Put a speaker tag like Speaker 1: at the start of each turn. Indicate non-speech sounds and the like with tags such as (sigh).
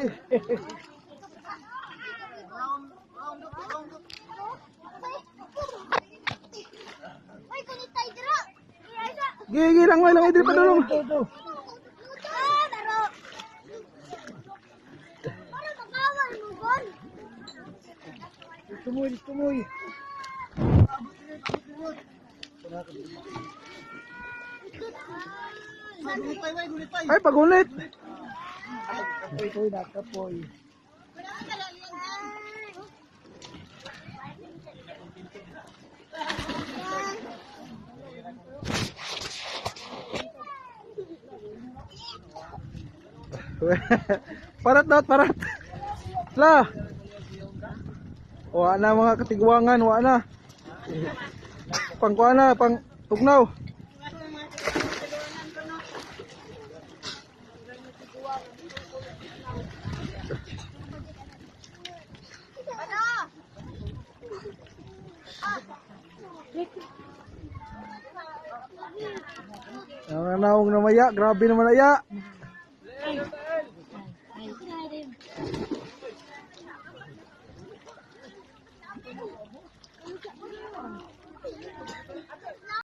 Speaker 1: Gigi lang lang idri pa dulong. Tumoy, tumoy. Ay pagunit. (laughs) Kapoy na kapoy. parat daw, parat. La. Wa na mga katigwangan, wa na. Pang kuha na, pang Ang naong na maya, grabe naman aya.